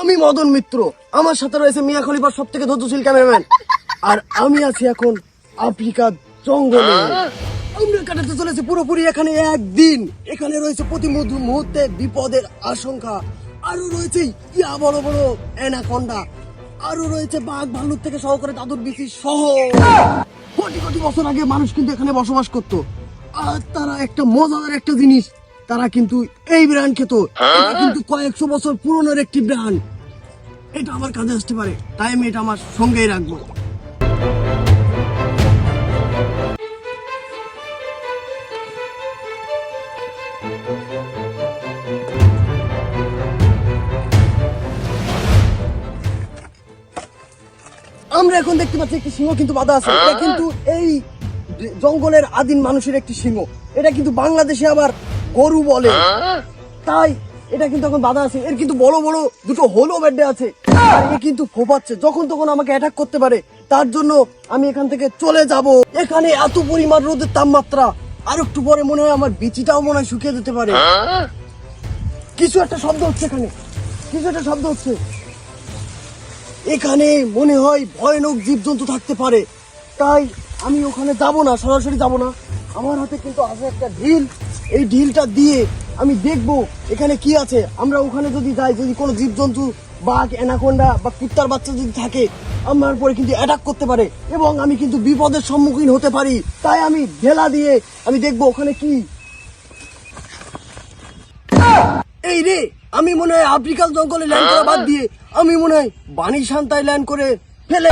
আমি মদন মিত্র। আমার সাথে রয়েছে মিয়া খলিফার সব থেকে ধৈর্যশীল ক্যামেরাম্যান। আর আমি আছি এখন আফ্রিকার জঙ্গলে। আমরা কাটাতে চলেছি পুরোপুরি এখানে একদিন। এখানে রয়েছে প্রতি মুহূর্তে বিপদের আশঙ্কা। আরও রয়েছে ইয়া বড় বড় অ্যানাকন্ডা। আরও রয়েছে বাঘ ভাল্লুক থেকে সহকারে দাদুর বিচি সহ। কোটি কোটি বছর আগে মানুষ কিন্তু এখানে বসবাস করত। আর তারা একটা মজাদার একটা জিনিস তারা কিন্তু এই ব্র্যান্ড খেত এটা কিন্তু কয়েকশো বছর পুরনোর একটি ব্র্যান্ড। এটা আমার কাজে আসতে পারে তাই আমি এটা আমার সঙ্গেই রাখব। আমরা এখন দেখতে পাচ্ছি একটি সিংহ কিন্তু বাধা আছে। এটা কিন্তু এই জঙ্গলের আদিম মানুষের একটি সিংহ। এটা কিন্তু বাংলাদেশে আবার গরু বলে। তাই এটা কিন্তু এখন বাধা আছে। এর কিন্তু বড় বড় দুটো হোলো বেডে আছে। আর এ কিন্তু ফোপাচ্ছে। যখন তখন আমাকে অ্যাটাক করতে পারে। তার জন্য আমি এখান থেকে চলে যাব। এখানে এত পরিমাণ রোদের তাপমাত্রা। আর একটু পরে মনে হয় আমার বিচিটাও মনে হয় শুকিয়ে যেতে পারে। কিছু একটা শব্দ হচ্ছে এখানে। কিছু একটা শব্দ হচ্ছে। এখানে মনে হয় ভয়ানক জীবজন্তু থাকতে পারে। তাই আমি ওখানে যাব না সরাসরি যাব না। আমার হাতে কিন্তু আছে একটা ঢিল। এই ঢিলটা দিয়ে আমি দেখব এখানে কি আছে। আমরা ওখানে যদি যাই, যদি কোনো জীবজন্তু, বাঘ, অ্যানাকোন্ডা বা কুত্তার বাচ্চা যদি থাকে, আমার পরে কিন্তু অ্যাটাক করতে পারে এবং আমি কিন্তু বিপদের সম্মুখীন হতে পারি। তাই আমি ঢেলা দিয়ে আমি দেখব ওখানে কি। এই রে, আমি মনে হয় আফ্রিকান জঙ্গলে ল্যান্ড করা বাদ দিয়ে আমি মনে হয় বানি সান্তায় ল্যান্ড করে ফেলে